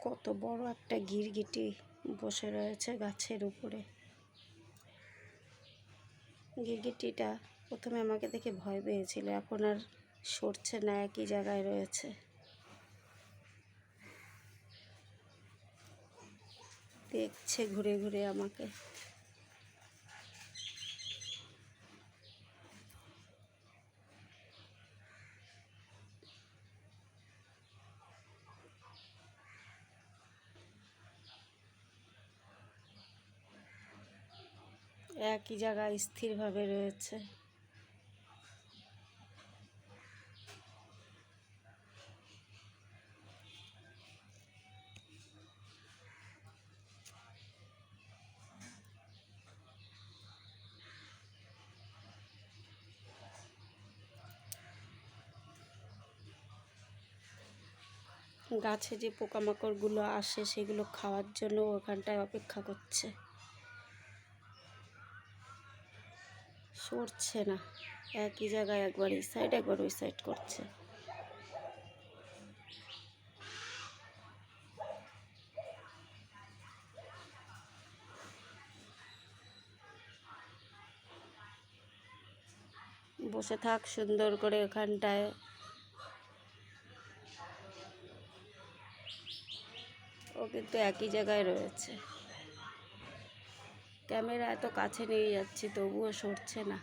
কত বড় একটা গিরগিটি বসে রয়েছে গাছের উপরে। গিরগিটিটা প্রথমে আমাকে দেখে ভয় পেয়েছিল, এখন আর সরছে না, একই জায়গায় রয়েছে। দেখছে ঘুরে ঘুরে আমাকে। একই জায়গায় স্থিরভাবে রয়েছে। গাছে যে পোকামাকড়গুলো আসে সেগুলো খাওয়ার জন্য ওখানটায় অপেক্ষা করছে। সরছে না। একই জায়গায় একবার এই সাইড একবার ওই সাইড করছে। বসে থাক সুন্দর করে ওখানটায়। ও কিন্তু একই জায়গায় রয়েছে। ক্যামেরা এত কাছে নিয়ে যাচ্ছি তবুও সরছে না।